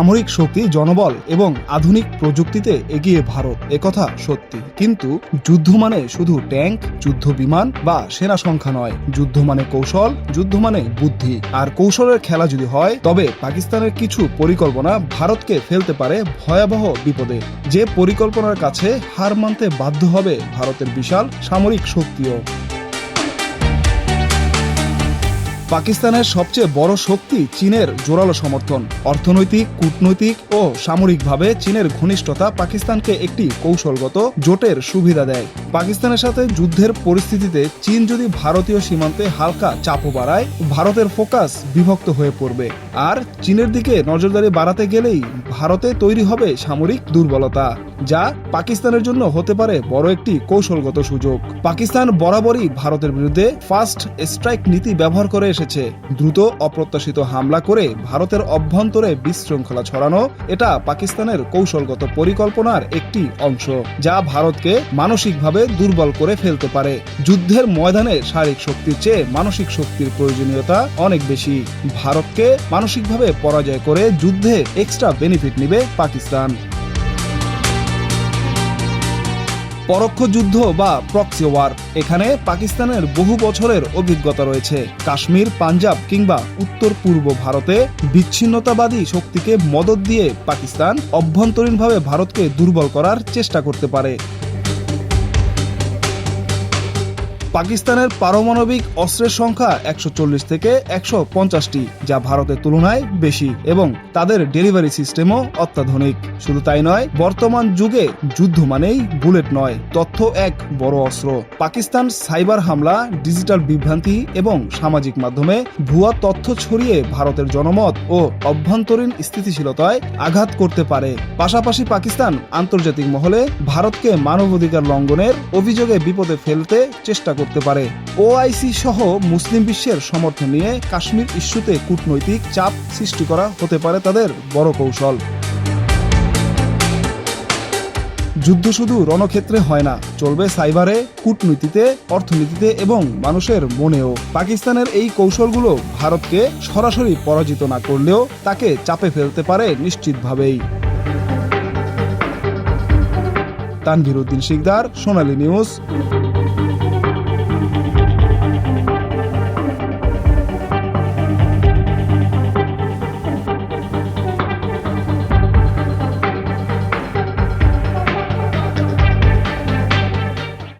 সামরিক শক্তি, জনবল এবং আধুনিক প্রযুক্তিতে এগিয়ে ভারত। একথা সত্যি। কিন্তু যুদ্ধ মানে শুধু ট্যাঙ্ক, যুদ্ধ বিমান বা সেনা সংখ্যা নয়। যুদ্ধ মানে কৌশল, যুদ্ধ মানে বুদ্ধি। আর কৌশলের খেলা যদি হয়, তবে পাকিস্তানের কিছু পরিকল্পনা ভারতকে ফেলতে পারে ভয়াবহ বিপদে। যে পরিকল্পনার কাছে হার মানতে বাধ্য হবে ভারতের বিশাল সামরিক শক্তিও। পাকিস্তানের সবচেয়ে বড় শক্তি চীনের জোরালো সমর্থন। অর্থনৈতিক, কূটনৈতিক ও সামরিকভাবে চীনের ঘনিষ্ঠতা পাকিস্তানকে একটি কৌশলগত জোটের সুবিধা দেয়। পাকিস্তানের সাথে যুদ্ধের পরিস্থিতিতে চীন যদি ভারতীয় সীমান্তে হালকা চাপও বাড়ায়, ভারতের ফোকাস বিভক্ত হয়ে পড়বে। আর চীনের দিকে নজরদারি বাড়াতে গেলেই ভারতে তৈরি হবে সামরিক দুর্বলতা, যা পাকিস্তানের জন্য হতে পারে বড় একটি কৌশলগত সুযোগ। পাকিস্তান বরাবরই ভারতের বিরুদ্ধে ফার্স্ট স্ট্রাইক নীতি ব্যবহার করে এসেছে। দ্রুত অপ্রত্যাশিত হামলা করে ভারতের অভ্যন্তরে বিশৃঙ্খলা ছড়ানো এটা পাকিস্তানের কৌশলগত পরিকল্পনার একটি অংশ, যা ভারতকে মানসিকভাবে দুর্বল করে ফেলতে পারে। যুদ্ধের ময়দানে শারীরিক শক্তির চেয়ে মানসিক শক্তির প্রয়োজনীয়তা অনেক বেশি। ভারতকে মানসিকভাবে পরাজয় করে যুদ্ধে এক্সট্রা বেনিফিট নিবে পাকিস্তান। পরোক্ষ যুদ্ধ বা প্রক্সি ওয়ার এখানে পাকিস্তানের বহু বছরের অভিজ্ঞতা রয়েছে। কাশ্মীর, পাঞ্জাব কিংবা উত্তর পূর্ব ভারতে বিচ্ছিন্নতাবাদী শক্তিকে মদত দিয়ে পাকিস্তান অভ্যন্তরীণভাবে ভারতকে দুর্বল করার চেষ্টা করতে পারে। পাকিস্তানের পারমাণবিক অস্ত্রের সংখ্যা একশো চল্লিশ থেকে একশো পঞ্চাশটি, যা ভারতের তুলনায় বেশি, এবং তাদের ডেলিভারি সিস্টেমও অত্যাধুনিক। শুধু তাই নয়, বর্তমান যুগে যুদ্ধ মানেই বুলেট নয়, তথ্য এক বড় অস্ত্র। পাকিস্তান সাইবার হামলা, ডিজিটাল বিভ্রান্তি এবং সামাজিক মাধ্যমে ভুয়া তথ্য ছড়িয়ে ভারতের জনমত ও অভ্যন্তরীণ স্থিতিশীলতায় আঘাত করতে পারে। পাশাপাশি পাকিস্তান আন্তর্জাতিক মহলে ভারতকে মানবাধিকার লঙ্ঘনের অভিযোগে বিপদে ফেলতে চেষ্টা করতে পারে। ওআইসি সহ মুসলিম বিশ্বের সমর্থন নিয়ে কাশ্মীর ইস্যুতে কূটনৈতিক চাপ সৃষ্টি করা হতে পারে তাদের বড় কৌশল। যুদ্ধ শুধু রণক্ষেত্রে হয় না, চলবে সাইবারে, কূটনীতিতে, অর্থনীতিতে এবং মানুষের মনেও। পাকিস্তানের এই কৌশলগুলো ভারতকে সরাসরি পরাজিত না করলেও তাকে চাপে ফেলতে পারে নিশ্চিতভাবেই। তানভীর উদ্দিন শিকদার, সোনালী নিউজ।